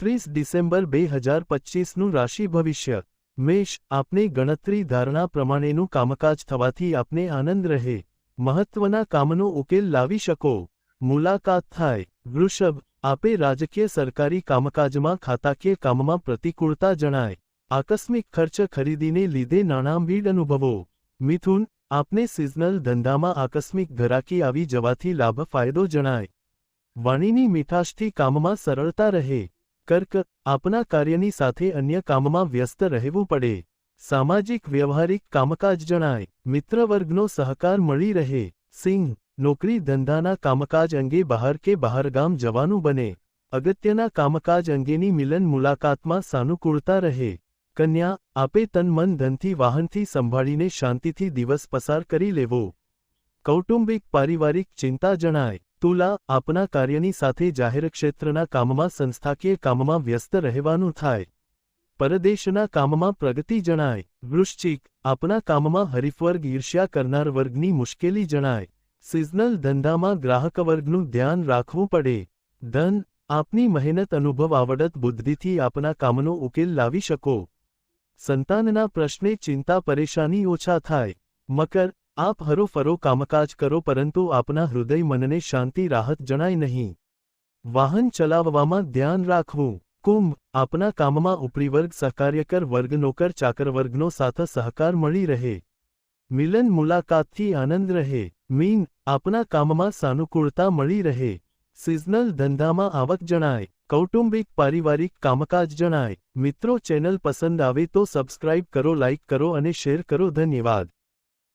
એકત્રીસ ડિસેમ્બર બે હજાર પચીસનું રાશિ ભવિષ્ય. મેષ, આપને ગણતરી ધારણા પ્રમાણેનું કામકાજ થવાથી આપને આનંદ રહે. મહત્વના કામનો ઉકેલ લાવી શકો. મુલાકાત થાય. વૃષભ, આપે રાજકીય સરકારી કામકાજમાં ખાતાકીય કામમાં પ્રતિકૂળતા જણાય. આકસ્મિક ખર્ચ ખરીદીને લીધે નાણાંબીડ અનુભવો. મિથુન, આપને સિઝનલ ધંધામાં આકસ્મિક ઘરાકી આવી જવાથી લાભ ફાયદો જણાય. વાણીની મીઠાશથી કામમાં સરળતા રહે. કર્ક આપના કાર્યની સાથે અન્ય કામમાં વ્યસ્ત રહેવું પડે. સામાજિક વ્યવહારિક કામકાજ જણાય. મિત્રવર્ગનો સહકાર મળી રહે. સિંહ, નોકરી ધંધાના કામકાજ અંગે બહાર કે બહારગામ જવાનું બને. અગત્યના કામકાજ અંગેની મિલન મુલાકાતમાં સાનુકૂળતા રહે. કન્યા, આપે તન મન ધનથી વાહનથી સંભાળીને શાંતિથી દિવસ પસાર કરી લેવો. કૌટુંબિક, પારિવારિક ચિંતા જણાય. તુલા આપના કાર્યની સાથે જાહેર ક્ષેત્રના કામમાં સંસ્થાકીય કામમાં વ્યસ્ત રહેવાનું થાય. પરદેશના કામમાં પ્રગતિ જણાય. વૃશ્ચિક, આપના કામમાં હરીફવર્ગ ઈર્ષ્યા કરનાર વર્ગની મુશ્કેલી જણાય. સિઝનલ ધંધામાં ગ્રાહક વર્ગનું ધ્યાન રાખવું પડે. ધન, આપની મહેનત અનુભવ આવડત બુદ્ધિથી આપના કામનો ઉકેલ લાવી શકો. સંતાનના પ્રશ્ને ચિંતા પરેશાની ઓછા થાય. મકર આપ હરોફરો કામકાજ કરો પરંતુ આપના હૃદય મનને શાંતિ રાહત જણાય નહીં. વાહન ચલાવવામાં ધ્યાન રાખવું. કુંભ, આપના કામમાં ઉપરીવર્ગ સહકાર્યકર વર્ગ નોકર ચાકર વર્ગનો સાથે સહકાર મળી રહે. મિલન મુલાકાતથી આનંદ રહે. મીન, આપના કામમાં સાનુકૂળતા મળી રહે. સિઝનલ ધંધામાં આવક જણાય. કૌટુંબિક પારિવારિક કામકાજ જણાય. મિત્રો ચેનલ પસંદ આવે તો સબસ્ક્રાઇબ કરો, લાઇક કરો અને શેર કરો. ધન્યવાદ.